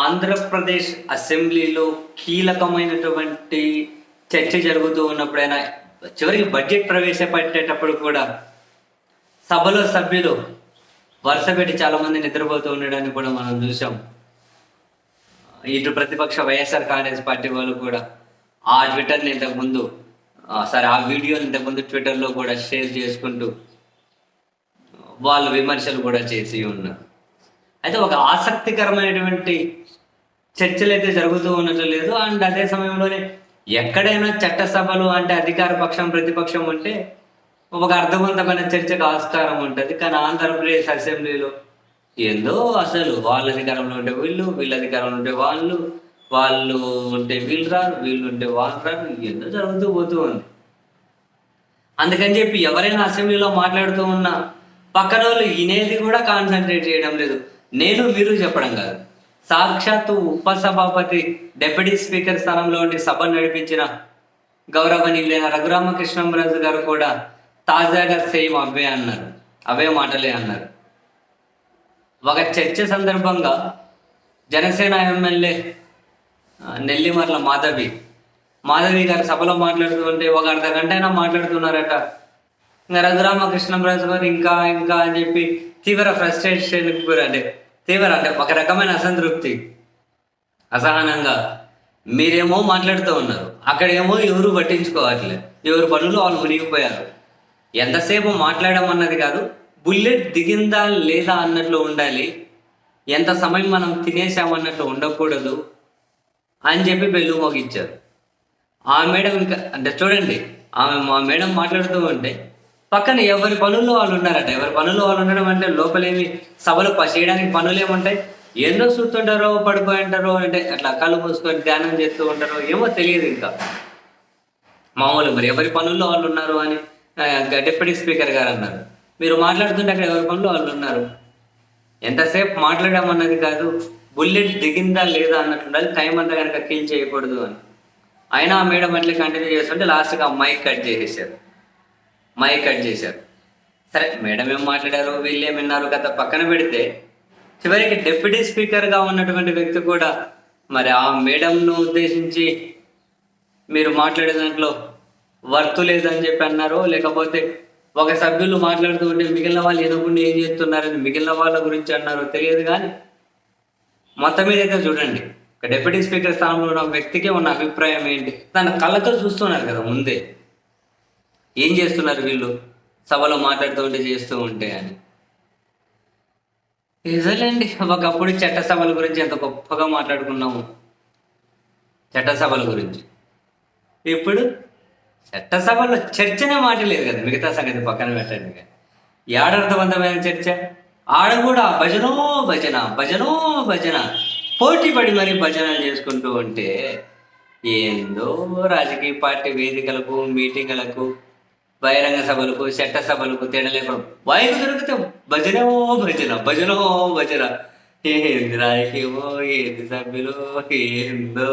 ఆంధ్రప్రదేశ్ అసెంబ్లీలో కీలకమైనటువంటి చర్చ జరుగుతూ ఉన్నప్పుడైనా చివరికి బడ్జెట్ ప్రవేశపెట్టేటప్పుడు కూడా సభలో సభ్యులు వరుస పెట్టి చాలామంది నిద్రపోతూ ఉండడాన్ని కూడా మనం చూసాం ఇటు ప్రతిపక్ష వైఎస్ఆర్ కాంగ్రెస్ పార్టీ వాళ్ళు కూడా ఆ ట్విట్టర్ని ఇంతకుముందు సరే సారీ ఆ వీడియోని ఇంతకుముందు ట్విట్టర్లో కూడా షేర్ చేసుకుంటూ వాళ్ళు విమర్శలు కూడా చేసి ఉన్నారు. అయితే ఒక ఆసక్తికరమైనటువంటి చర్చలు అయితే జరుగుతూ ఉన్నట్లు లేదు. అండ్ అదే సమయంలోనే ఎక్కడైనా చట్టసభలు అంటే అధికార పక్షం ప్రతిపక్షం అంటే ఒక అర్థవంతమైన చర్చకు ఆస్కారం ఉంటుంది. కానీ ఆంధ్రప్రదేశ్ అసెంబ్లీలో ఏందో అసలు వాళ్ళ అధికారంలో ఉంటే వీళ్ళు వీళ్ళ అధికారంలో ఉంటే వాళ్ళు వాళ్ళు ఉంటే వీళ్ళు రారు వీళ్ళు ఉంటే వాళ్ళు రారు ఏందో జరుగుతూ పోతూ ఉంది. అందుకని చెప్పి ఎవరైనా అసెంబ్లీలో మాట్లాడుతూ ఉన్నా పక్కన వాళ్ళు వినేది కూడా కాన్సన్ట్రేట్ చేయడం లేదు. నేను మీరు చెప్పడం కాదు. సాక్షాత్తు ఉపసభాపతి డెప్యూటీ స్పీకర్ స్థానంలో ఉండి సభ నడిపించిన గౌరవనీయులైన రఘురామకృష్ణంరాజు గారు కూడా తాజాగా సేమ్ అవే అన్నారు. అవే మాటలే అన్నారు. ఒక చర్చ సందర్భంగా జనసేన ఎమ్మెల్యే నెల్లిమర్ల మాధవి మాధవి గారు సభలో మాట్లాడుతుంటే ఒక అర్ధ గంట అయినా మాట్లాడుతున్నారట. ఇంకా రఘురామకృష్ణరాజు గారు ఇంకా ఇంకా అని చెప్పి తీవ్ర ఫ్రస్ట్రేషన్ అంటే తీవ్ర అంటే ఒక రకమైన అసంతృప్తి. అసహనంగా. మీరేమో మాట్లాడుతూ ఉన్నారు. అక్కడేమో ఎవరు పట్టించుకోవట్లే ఎవరు పనులు వాళ్ళు మునిగిపోయారు. ఎంతసేపు మాట్లాడమన్నది కాదు బుల్లెట్ దిగిందా లేదా అన్నట్లు ఉండాలి. ఎంత సమయం మనం తినేసామన్నట్లు ఉండకూడదు అని చెప్పి బెల్లు మోగించారు. ఆ మేడం ఇంకా అంటే చూడండి ఆమె మా మేడం మాట్లాడుతూ ఉంటే పక్కన ఎవరి పనుల్లో వాళ్ళు ఉన్నారట. ఎవరి పనుల్లో వాళ్ళు ఉండడం అంటే లోపలేమి సభలు చేయడానికి పనులు ఏముంటాయి ఎన్నో చూస్తుంటారో పడిపోయి ఉంటారో అంటే అట్లా కళ్ళు మూసుకొని ధ్యానం చేస్తూ ఉంటారో ఏమో తెలియదు ఇంకా. మామూలు మరి ఎవరి పనుల్లో వాళ్ళు ఉన్నారు అని డిప్యూటీ స్పీకర్ గారు అన్నారు. మీరు మాట్లాడుతుంటే అక్కడ ఎవరి పనులు వాళ్ళు ఉన్నారు? ఎంతసేపు మాట్లాడామన్నది కాదు బుల్లెట్ దిగిందా లేదా అన్నట్టు ఉండాలి టైం అంతా కనుక కిల్ చేయకూడదు అని. అయినా ఆ మేడం అట్లే కంటిన్యూ చేస్తుంటే లాస్ట్గా మైక్ కట్ చేసేసారు. మైక్ కట్ చేశారు. సరే మేడం ఏం మాట్లాడారు? వీళ్ళు ఏం విన్నారు? కదా పక్కన పెడితే చివరికి డిప్యూటీ స్పీకర్గా ఉన్నటువంటి వ్యక్తి కూడా మరి ఆ మేడంను ఉద్దేశించి మీరు మాట్లాడే దాంట్లో వర్తు లేదని చెప్పి అన్నారు లేకపోతే ఒక సభ్యులు మాట్లాడుతూ ఉంటే మిగిలిన వాళ్ళు ఎదుగుండి ఏం చేస్తున్నారని మిగిలిన వాళ్ళ గురించి అన్నారో తెలియదు కానీ మొత్తం మీద అయితే చూడండి. ఒక డిప్యూటీ స్పీకర్ స్థానంలో ఉన్న వ్యక్తికి ఉన్న అభిప్రాయం ఏంటి? తన కళ్ళతో చూస్తున్నారు కదా ముందే. ఏం చేస్తున్నారు వీళ్ళు? సభలో మాట్లాడుతూ ఉంటే చేస్తూ ఉంటే అని. నిజలేండి ఒకప్పుడు చట్టసభల గురించి ఎంత గొప్పగా మాట్లాడుకున్నాము. చట్టసభల గురించి. ఇప్పుడు చట్టసభలో చర్చనే మాట లేదు కదా మిగతా సంగతి పక్కన పెట్టండి ఇక. ఏడర్థవంతమైన చర్చ. ఆడ కూడా భజనో భజన భజనో భజన. పోటీ పడి మరి భజనలు చేసుకుంటూ ఉంటే ఏందో రాజకీయ పార్టీ వేదికలకు మీటింగులకు బహిరంగ సభలకు చట్ట సభలకు తేడలేకుండా వాయికు దొరికితే భజనో భజన భజనో భజన. ఏంది రాయకేమో ఏంది సభ్యులు ఏందో